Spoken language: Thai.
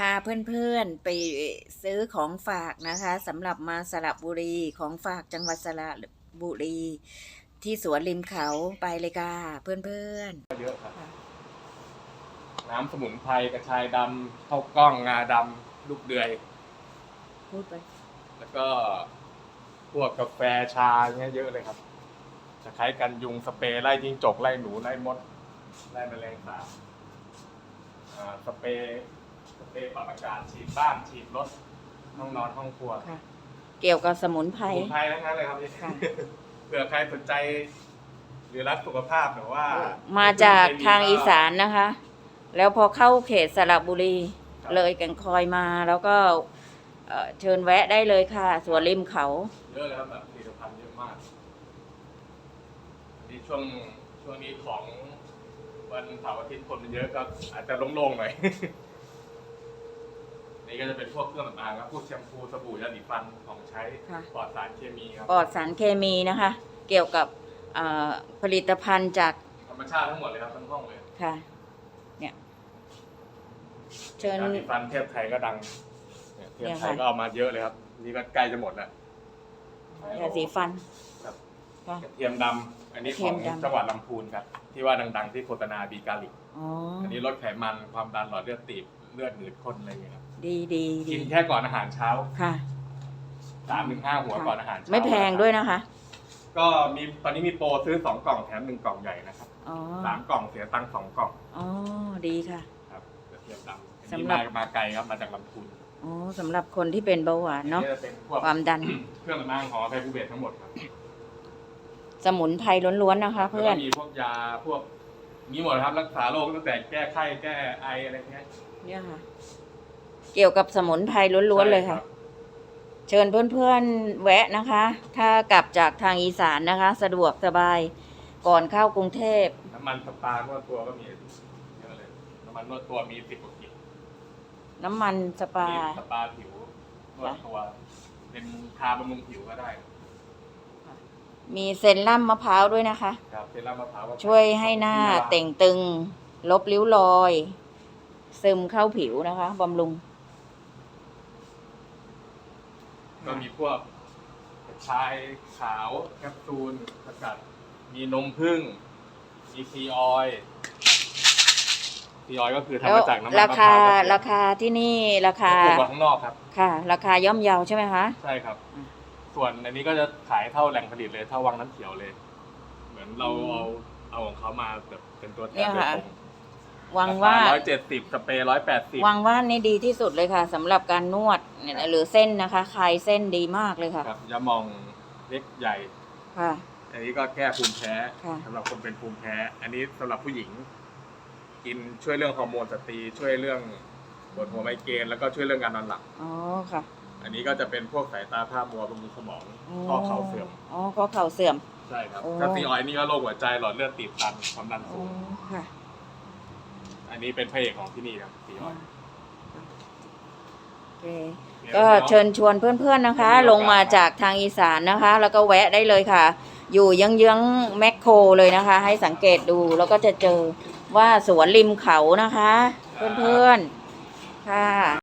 พาเพื่อนๆไปซื้อของฝากนะคะสำหรับมาสระบุรีของฝากจังหวัดสระบุรี ที่สวนริมเขาไปเลยค่ะเพื่อนเยอะครับค่ะน้ำสมุนไพรกระชายดำข้าวกล้องงาดำลูกเดือยๆพูดไป แล้วก็พวกกาแฟชาเงี้ยเยอะเลยครับ จะคล้ายกันยุงสเปรย์ไล่จิ้งจกไล่หนูไล่มดไล่แมลงสาบอ่าสเปรย์ส เปรย์ปรับอากาศฉีดบ้านฉีดรถห้องนอนห้องครัวค่ะ เกี่ยวกับสมุนไพสร มุนไพรทั้งนั้นเลยครับค่ะ เผื่อใครสนใจ หรือรักสุขภาพหรือว่ามาจากทางอีสานนะคะ แล้วพอเข้าเขตสระบุรี ครับ เลยแกันคอยมาแล้วก็เอ่อเชิญแวะได้เลยค่ะ สวนริมเขา เยอะเลยครับแบบผลิตภัณฑ์เยอะมากนี่ช่วงช่วงนี้ของวันเสาร์อาทิตย์คนมันเยอะก็อาจจะโล่งๆหน่อย นี่ก็จะเป็นพวกเครื่องสำอางครับพวกแชมพูสบู่ยาสีฟันของใช้ค่ะ ปลอดสารเคมีครับปลอดสารเคมีนะคะ เกี่ยวกับเอ่อผลิตภัณฑ์จากธรรมชาติทั้งหมดเลยครับทั้งห้องเลยค่ะเนี่ยเชิญ ยาสีฟันเทพไทยก็ดังเนี่ยเทพเนี่ยไทค่ะยก็เอามาเยอะเลยครับ นี่ก็ใกล้จะหมดแล้ว ยาสีฟันครับ ค่ะ กระเทียมดำอันนี้กระเทีขอยงมดำ จังหวัดลำพูนครับ ที่ว่าดัง ๆ ที่โฆษณาบีกาลิกอ๋ออันนี้ลดไขมันความดันหลอดเลือดตีบเลือดหนืดข้นอะไรอย่างเงี้ยครับ ดีดีดีกินแค่ก่อนอาหารเช้าค่ะ สามถึงห้าหัวค่ะก่อนอาหารเช้าไม่แพงด้วยนะคะ ก็มีตอนนี้มีโปรซื้อสองกล่องแถมหนึ่งกล่องใหญ่นะครับอ๋อสามกล่องเสียตังค์สองกล่องอ๋อดีค่ะ ครับกระเทียมดำอันสำนี้หรับ มามาไกลครับมาจากลำพูนอ๋อสำหรับคนที่เป็นเบาหวานเนาะอัจะเป็นพวกความดัน เครื่องสำอางของไทยภูเบศทั้งหมดครับสมุนไพรล้วนๆนะคะเพื่อนแล้วก็มีพวกยาพวกมีหมดครับรักษาโรคตั้งแต่แก้ไข้แก้ไออะไรเงี้ยเนี่ยค่ะ เกี่ยวกับสมุนไพรล้วนๆเลยค่ะใช่รับเชิญเพื่อนๆแวะนะคะ ถ้ากลับจากทางอีสานนะคะ สะดวกสบายก่อนเข้ากรุงเทพ น้ำมันสปานวดตัวก็มีเยอะเลย น้ำมันนวดตัวมีสิบกว่ากิโลน้ำมันสปา มีสปาผิวนวดตัว เป็นทาบำรุงผิวก็ได้ มีเซรั่มมะพร้าวด้วยนะคะ ครับเซรั่มมะพร้าวก็ช่วยให้หน้าเต่งตึง ลบริ้วรอย ซึมเข้าผิวนะคะบำรุง ก็มีพวกกระชายขาวแคปซูลสกัด มีนมผึ้งมีซีออยซีออยก็คือทำแล้วมาจากน้ำมันรามะพคาร้าวราคาที่นี่ราคาถูกกว่าข้างนอกครับ ค่ะ ราคาย่อมเยาใช่ไหมคะ ใช่ครับ อืมส่วนอันนี้ก็จะขายเท่าแหล่งผลิตเลยเท่าวังน้ำเขียวเลย เหมือนเราอืมเอาเอาของเขามาแบบเป็นตัวแทเนี่นยโดยค่ะ ตรง หวังว่า ร้อยเจ็ดสิบสเปรย์ร้อยแปดสิบหวังว่านี่ดีที่สุดเลยค่ะสำหรับการนวดเนี่ยหรือเส้นนะคะคลายเส้นดีมากเลยค่ะ ครับยามองเล็กใหญ่ ค่ะ อันนี้ก็แก้ภูมิแพ้ค่ะ สำหรับคนเป็นภูมิแพ้ อันนี้สำหรับผู้หญิง กินช่วยเรื่องฮอร์โมนสตรีช่วยเรื่องปวดหัวไมเกรนแล้วก็ช่วยเรื่องการนอนหลับอ๋อค่ะอันนี้ก็จะเป็นพวกสายตาภาพมัวบำรุงสมองข้อเข่าเสื่อมอ๋อข้อเข่าเสื่อม ใช่ครับโอ้ ถ้าซีออยนี่ก็โรคหัวใจหลอดเลือดตีบตันความดันอ๋อสูงค่ะ อันนี้เป็นพระเอกของที่นี่ครับซีออย โอเคก็เชิญชวนเพื่อนๆนะคะ ลงมาจากทางอีสานนะคะ แล้วก็แวะได้เลยค่ะ อยู่เยื้องๆแมคโครเลยนะคะ ให้สังเกตดูแล้วก็จะเจอว่าสวนริมเขานะคะ เพื่อนๆค่ะ